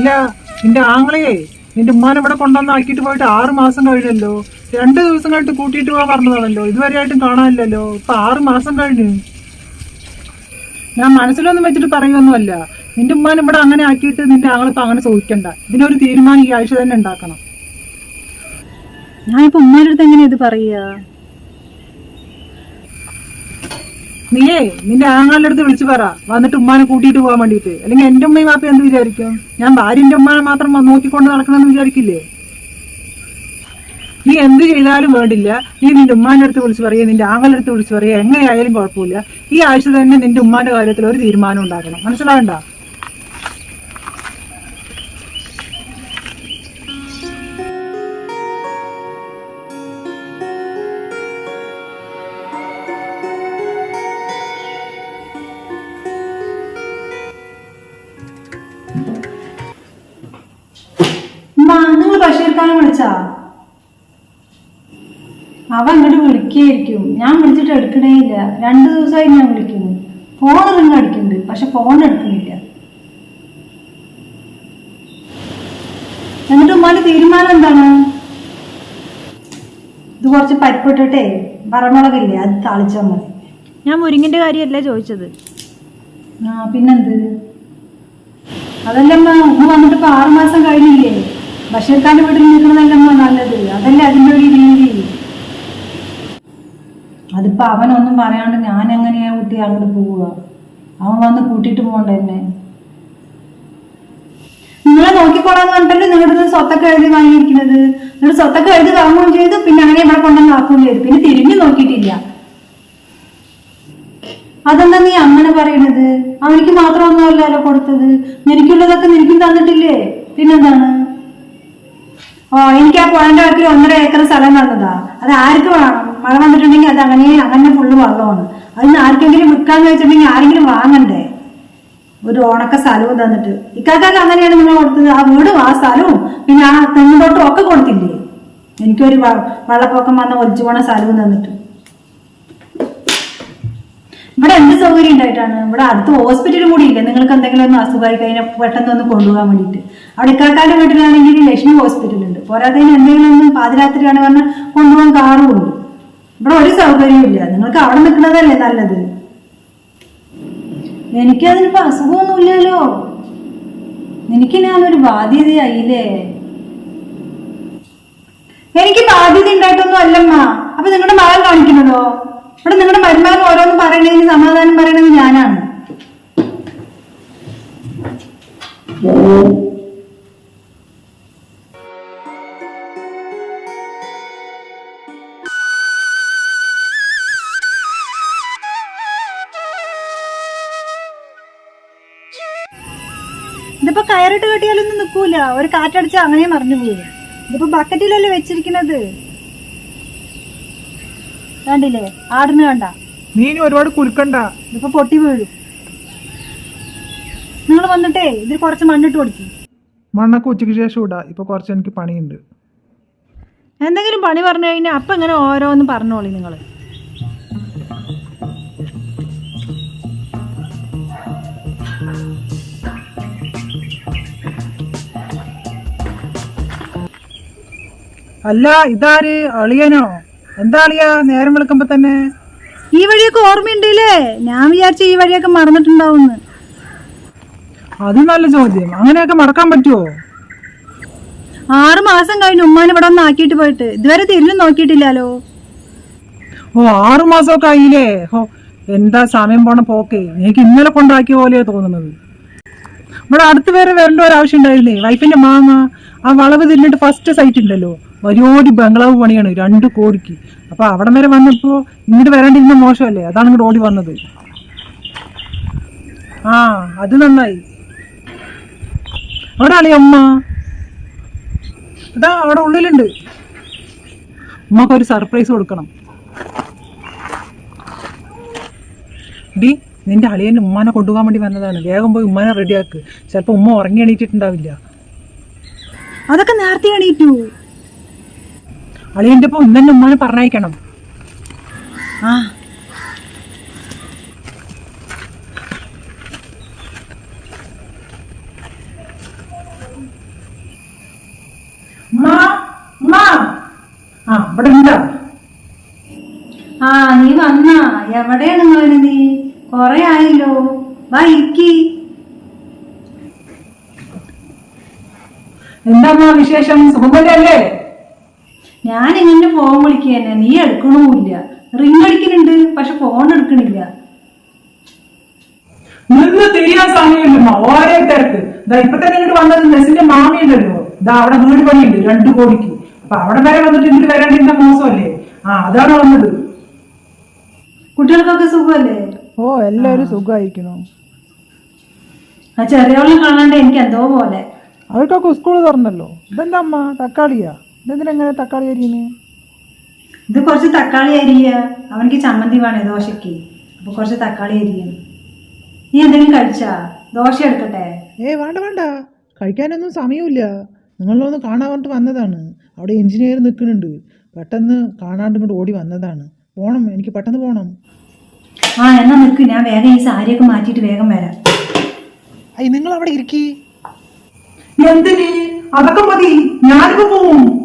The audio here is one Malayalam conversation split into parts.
അല്ല നിന്റെ ആങ്ങളെ നിന്റെ ഉമ്മാനെ ഇവിടെ കൊണ്ടുവന്ന് ആക്കിയിട്ട് പോയിട്ട് ആറ് മാസം കഴിഞ്ഞല്ലോ. രണ്ട് ദിവസം കഴിഞ്ഞിട്ട് കൂട്ടിയിട്ട് പോകാൻ പറഞ്ഞതാണല്ലോ. ഇതുവരെയായിട്ടും കാണാനില്ലല്ലോ. ഇപ്പൊ ആറ് മാസം കഴിഞ്ഞു. ഞാൻ മനസ്സിലൊന്നും വെച്ചിട്ട് പറയുമൊന്നുമല്ല നിന്റെ ഉമ്മാൻ ഇവിടെ അങ്ങനെ ആക്കിയിട്ട് നിന്റെ ആങ്ങളിപ്പോ അങ്ങനെ ചോദിക്കണ്ട ഇതിനൊരു തീരുമാനം ഈ ആഴ്ച തന്നെ ഉണ്ടാക്കണം. ഞാൻ ഉമ്മാന്റെ അടുത്ത് എങ്ങനെയാ ഇത് പറയുക നീയേ നിന്റെ ആങ്ങളുടെ അടുത്ത് വിളിച്ചു പറ. വന്നിട്ട് ഉമ്മാനെ കൂട്ടിയിട്ട് പോകാൻ വേണ്ടിയിട്ട് അല്ലെങ്കിൽ എന്റെ ഉമ്മയും വാപ്പ എന്ത് വിചാരിക്കും? ഞാൻ ഭാര്യന്റെ ഉമ്മാനെ മാത്രം നോക്കിക്കൊണ്ട് നടക്കണമെന്ന് വിചാരിക്കില്ലേ? നീ എന്ത് ചെയ്താലും വേണ്ടില്ല. നീ നിന്റെ ഉമ്മാന്റെ അടുത്ത് വിളിച്ചു പറയുക നിന്റെ ആങ്ങളുടെ അടുത്ത് വിളിച്ചു പറയുക എങ്ങനെയായാലും കുഴപ്പമില്ല. ഈ ആഴ്ച തന്നെ നിന്റെ ഉമ്മാന്റെ കാര്യത്തിൽ ഒരു തീരുമാനം ഉണ്ടാക്കണം മനസ്സിലാകണ്ട വിളിച്ചാ അവ അങ്ങോട്ട് വിളിക്കുകയായിരിക്കും ഞാൻ വിളിച്ചിട്ട് എടുക്കണേ ഇല്ല രണ്ട് ദിവസമായി ഞാൻ വിളിക്കുന്നു. ഫോൺ റിങ് അടിക്കുന്നുണ്ട് പക്ഷെ ഫോൺ എടുക്കുന്നില്ല എന്നിട്ട് ഉമ്മാന്റെ തീരുമാനം എന്താണ്? ഇത് കുറച്ച് പരിപ്പിട്ടിട്ടേ വറമുളകില്ലേ അത് താളിച്ചാൽ മതി. ഞാൻ മുരിങ്ങിന്റെ കാര്യമല്ല ചോദിച്ചത്. ആ പിന്നെന്ത്? അതല്ല ഉമ്മ വന്നിട്ട് ഇപ്പൊ ആറുമാസം കഴിഞ്ഞില്ലേ? ബഷീർ വീട്ടിൽ നിൽക്കുന്നതല്ലെന്നോ നല്ലത്. അതല്ലേ അതിന്റെ ഒരു രീതി? അതിപ്പോ അവനൊന്നും പറയാണ്ട് ഞാൻ എങ്ങനെയാ കുട്ടി അങ്ങോട്ട് പോവുക? അവൻ വന്ന് കൂട്ടിയിട്ട് പോകണ്ട എന്നെ? നിങ്ങളെ നോക്കിക്കോളാന്ന് പറഞ്ഞിട്ടല്ലേ നിങ്ങളുടെ സ്വത്തൊക്കെ എഴുതി വാങ്ങിയിരിക്കുന്നത്? നിങ്ങൾ സ്വത്തൊക്കെ എഴുതി വാങ്ങുകയും ചെയ്തു പിന്നെ അങ്ങനെ ഇവിടെ കൊണ്ടുവന്ന് ആക്കുകയും ചെയ്തു. പിന്നെ തിരിഞ്ഞു നോക്കിയിട്ടില്ല. അതെന്താ നീ അങ്ങനെ പറയണത്? അവനിക്ക് മാത്രമൊന്നുമല്ലല്ലോ കൊടുത്തത്. നിനക്കുള്ളതൊക്കെ നിനക്കും തന്നിട്ടില്ലേ? പിന്നെന്താണ്? ഓ എനിക്ക് ആ പുഴന്റെ വക്കിൽ ഒന്നര ഏക്കർ സ്ഥലം നടന്നതാ. അത് ആർക്ക് മഴ വന്നിട്ടുണ്ടെങ്കിൽ അത് അങ്ങനെ അങ്ങനെ ഫുള്ള് വെള്ളമാണ്. അതിന് ആർക്കെങ്കിലും വിൽക്കാന്ന് വെച്ചിട്ടുണ്ടെങ്കിൽ ആരെങ്കിലും വാങ്ങണ്ടേ? ഒരു ഉണക്ക സ്ഥലവും തന്നിട്ട്. ഇക്കാക്കാക്ക് അങ്ങനെയാണ് നിങ്ങൾ കൊടുത്തത്. ആ വീടും ആ സ്ഥലവും. പിന്നെ ആ തെങ്ങുതോട്ടും ഒക്കെ കൊടുത്തില്ലേ? എനിക്കൊരു വെള്ളപ്പൊക്കം വന്ന ഒലിച്ചു പോണ സ്ഥലവും തന്നിട്ട്. ഇവിടെ എന്ത് സൗകര്യം ഉണ്ടായിട്ടാണ്? ഇവിടെ അടുത്ത് ഹോസ്പിറ്റലും കൂടി ഇല്ല? നിങ്ങൾക്ക് എന്തെങ്കിലും ഒന്ന് അസുഖമായി കഴിഞ്ഞാൽ പെട്ടെന്ന് ഒന്ന് കൊണ്ടുപോകാൻ വേണ്ടിയിട്ട്. അവിടെ ഇക്കാക്കാരുടെ വീട്ടിലാണെങ്കിൽ ലക്ഷ്മി ഹോസ്പിറ്റൽ ഉണ്ട്. പോരാത്തതിന് എന്തെങ്കിലും ഒന്ന് പാതിരാത്രിയാണ് പറഞ്ഞാൽ കൊണ്ടുപോകാൻ കാറും ഇവിടെ ഒരു സൗകര്യവും ഇല്ല. നിങ്ങൾക്ക് അവിടെ നിൽക്കുന്നതല്ലേ നല്ലത്? എനിക്കതിനിപ്പോ അസുഖമൊന്നുമില്ലല്ലോ എനിക്ക് ഞാനൊരു ബാധ്യതയായില്ലേ? എനിക്ക് ബാധ്യത ഉണ്ടായിട്ടൊന്നും അല്ലമ്മ. അപ്പൊ നിങ്ങളുടെ മകൻ കാണിക്കുന്നതോ ഇവിടെ നിങ്ങളുടെ മരുമാർ ഓരോന്ന് പറയണെങ്കിൽ സമാധാനം പറയണത് ഞാനാണ്. ഇതിപ്പോ കയറിട്ട് കെട്ടിയാലൊന്നും നിൽക്കൂല. ഒരു കാറ്റടിച്ച അങ്ങനെ മറിഞ്ഞു പോകും ഇതിപ്പോ ബക്കറ്റിലല്ലേ വെച്ചിരിക്കുന്നത്? കണ്ടില്ലേ? ആടിന് കണ്ട. നീ ഇനി ഒരുപാട് കുലുക്കണ്ട. ഇതിപ്പോ പൊട്ടി വീഴും. നിങ്ങൾ വന്നിട്ടേ ഇതിൽ കുറച്ച് മണ്ണിട്ട് കൊടുക്കും. മണ്ണൊക്കെ ഉച്ചയ്ക്ക് ശേഷം ഇടാ. ഇപ്പൊ കുറച്ച് എനിക്ക് പണിയുണ്ട്. എന്തെങ്കിലും പണി പറഞ്ഞു കഴിഞ്ഞാൽ അപ്പം ഇങ്ങനെ ഓരോന്ന് പറഞ്ഞോളി നിങ്ങൾ അല്ല ഇതാര്? അളിയനോ? എന്താ അളിയ നേരം വിളിക്കുമ്പോ തന്നെ? ഈ വഴിയൊക്കെ ഓർമ്മയുണ്ടല്ലേ? ഞാൻ വിചാരിച്ചു ഈ വഴിയൊക്കെ മറന്നിട്ടുണ്ടാവുമെന്ന്. അത് നല്ല ചോദ്യം. അങ്ങനെയൊക്കെ മറക്കാൻ പറ്റുമോ ആറു മാസം കഴിഞ്ഞ് ഉമ്മാൻ ഇവിടെ ഒന്ന് ആക്കിയിട്ട് പോയിട്ട്. ഇതുവരെ തിരിഞ്ഞു നോക്കിയിട്ടില്ലല്ലോ. ഓ ആറു മാസമൊക്കെ ആയില്ലേ? ഓ എന്താ സമയം പോണ പോക്കേ? എനിക്ക് ഇന്നലെ കൊണ്ടാക്കിയ പോലെയാ തോന്നുന്നത്. ഇവിടെ അടുത്ത് വേറെ വരേണ്ട ഒരു ആവശ്യം ഉണ്ടായിരുന്നേ വൈഫിന്റെ മാമ ആ വളവ് തിരിഞ്ഞിട്ട് ഫസ്റ്റ് സൈറ്റ് ഉണ്ടല്ലോ. വലിയൊരു ബംഗ്ലാവ് പണിയാണ് രണ്ട് കോടിക്ക്. അപ്പൊ അവിടെ വരെ വന്നപ്പോ ഇങ്ങോട്ട് വരാണ്ടിരുന്ന മോശമല്ലേ? അതാണ് ഇങ്ങോട്ട് ഓടി വന്നത്. ആ അത് നന്നായി. അവിടെ അളിയ അമ്മ ഇതാ അവിടെ ഉള്ളിലുണ്ട്. ഉമ്മക്ക് ഒരു സർപ്രൈസ് കൊടുക്കണം. ഡി നിന്റെ അളിയന്റെ ഉമ്മാനെ കൊണ്ടുപോകാൻ വേണ്ടി വന്നതാണ്. വേഗം പോയി ഉമ്മാനെ റെഡിയാക്ക്. ചിലപ്പോൾ ഉമ്മ ഉറങ്ങി എണീറ്റിട്ടുണ്ടാവില്ല. അതൊക്കെ നേരത്തെ എണീറ്റു. അളിയന്റെ ഒപ്പം ഒന്നെ ഉമ്മാനെ പറഞ്ഞയക്കണം. ആ. ആ നീ വന്നാ. എവിടെയാണ് മോനെ നീ? കൊറേ ആയല്ലോ. വാ ഇരിക്കി. എന്താ വിശേഷം? സുഖമല്ലേ ഞാൻ ഇങ്ങനെ ഫോൺ വിളിക്കുക നീ എടുക്കണമില്ല റിംഗ് അടിക്കുന്നുണ്ട് പക്ഷെ ഫോൺ എടുക്കണില്ല. നിന്ന് തിരിയാൻ സമയമില്ലമ്മ ഓരോ തിരക്ക്. ഇതാ ഇപ്പൊ തന്നെ ഇങ്ങോട്ട് വന്നത് നെസിന്റെ മാമിയുണ്ടല്ലോ. ഇതാ അവിടെ വീട് പണിയുണ്ട് രണ്ടു കോടിക്ക്. അപ്പൊ അവിടെ വരെ വന്നിട്ട് ഇങ്ങോട്ട് വരാണ്ടിരുന്ന മോശമല്ലേ? ആ അതാണ് വന്നത്. കുട്ടികൾക്കൊക്കെ സുഖമല്ലേ? ഓ എല്ലാവരും സുഖമായിരിക്കണോ ആ ചെറിയവളെ കാണാണ്ട് എനിക്ക് എന്തോ പോലെ. അവർക്കൊക്കെ സ്കൂൾ തുറന്നല്ലോ. ഇതെന്താ അമ്മ? തക്കാളിയാ? ഇതെന്തിനെങ്ങനെ തക്കാളി അരിയുന്നേ? ഇത് കുറച്ച് തക്കാളി അരിയ. അവനക്ക് ചമ്മന്തി വേണേ ദോശക്ക് അപ്പൊ കുറച്ച് തക്കാളി അരിയ. നീ എന്തെങ്കിലും കഴിച്ചാ? ദോശ എടുക്കട്ടെ. ഏ വേണ്ട വേണ്ട. കഴിക്കാനൊന്നും സമയമില്ല. നിങ്ങളൊന്ന് കാണാൻ വേണ്ടിട്ട് വന്നതാണ്. അവിടെ എഞ്ചിനീയർ നിൽക്കുന്നുണ്ട്. പെട്ടെന്ന് കാണാണ്ട് ഇങ്ങോട്ട് ഓടി വന്നതാണ്. പോണം എനിക്ക് പെട്ടെന്ന് പോണം. ആ എന്നാ നിൽക്ക് ഞാൻ വേഗം ഈ സാരിയൊക്കെ മാറ്റിയിട്ട് വേഗം വരാം. അയ്യ നിങ്ങൾ അവിടെ ഇരിക്കി. എന്തിന്? അതൊക്കെ മതി. ഞാനിപ്പോ പോവും.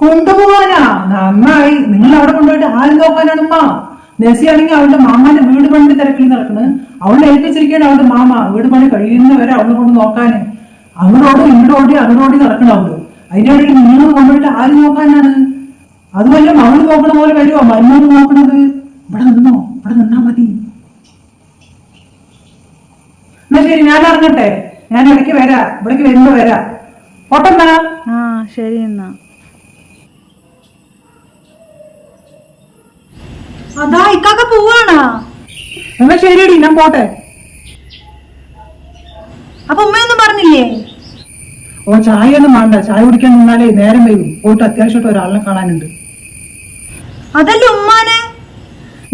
കൊണ്ടുപോവാനാ നന്നായി. നിങ്ങൾ അവിടെ കൊണ്ടുപോയിട്ട് ആരും നോക്കാനാണ് നെസി ആണെങ്കിൽ അവളുടെ മാമാന്റെ വീട് പണി തിരക്കിൽ നടക്കുന്നത് അവളെ ഏൽപ്പിച്ചിരിക്കുകയാണ് അവളുടെ മാമ. വീട് പണി കഴിയുന്നവരെ അവളെ കൊണ്ട് നോക്കാന് അങ്ങോട്ടോടി ഇങ്ങോട്ടോടി അങ്ങോട്ടോടി നടക്കണം അവൾ. അതിന്റെ ഇടയിൽ നിങ്ങൾ കൊണ്ടുപോയിട്ട് ആര് നോക്കാനാണ്? അതുമല്ല അവൾ നോക്കണ പോലെ വരുമോ മരുമോന് നോക്കണത്? ഇവിടെ നിന്നോ? ഇവിടെ നിന്നാ മതി. എന്നാ ശരി ഞാൻ അറിഞ്ഞട്ടെ ഞാൻ ഇടയ്ക്ക് വരാ. ഇവിടേക്ക് വരുമ്പോ വരാ. ഓട്ടം ആ ശരി എന്നാ. അതാ ഇക്കാക്ക പോവാണ്. എന്നാ ശരിയടി ഞാൻ പോട്ടെ. അപ്പൊ ഉമ്മയൊന്നും പറഞ്ഞില്ലേ? ഓ ചായ ഒന്നും വേണ്ട. ചായ കുടിക്കാൻ നിന്നാലേ നേരം വൈകും പോയിട്ട് അത്യാവശ്യമായിട്ട് ഒരാളിനെ കാണാനുണ്ട്. അതല്ല ഉമ്മാനെ?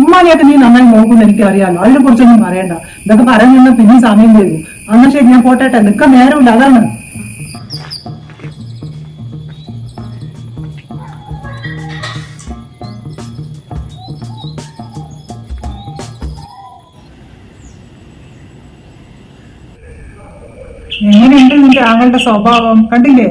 ഉമ്മാനെയൊക്കെ നീ നന്നായി നോക്കുമെന്ന് എനിക്ക് അറിയാമല്ലോ അതിനെ കുറിച്ചൊന്നും പറയണ്ട. ഇതൊക്കെ പറയാൻ നിന്ന് പിന്നെ സമയം വരും. അന്നാ ശരി ഞാൻ പോട്ടെ നിൽക്കാൻ നേരമില്ല. അതാണ്. എങ്ങനെയുണ്ട് ആങ്ങളുടെ സ്വഭാവം കണ്ടില്ലേ?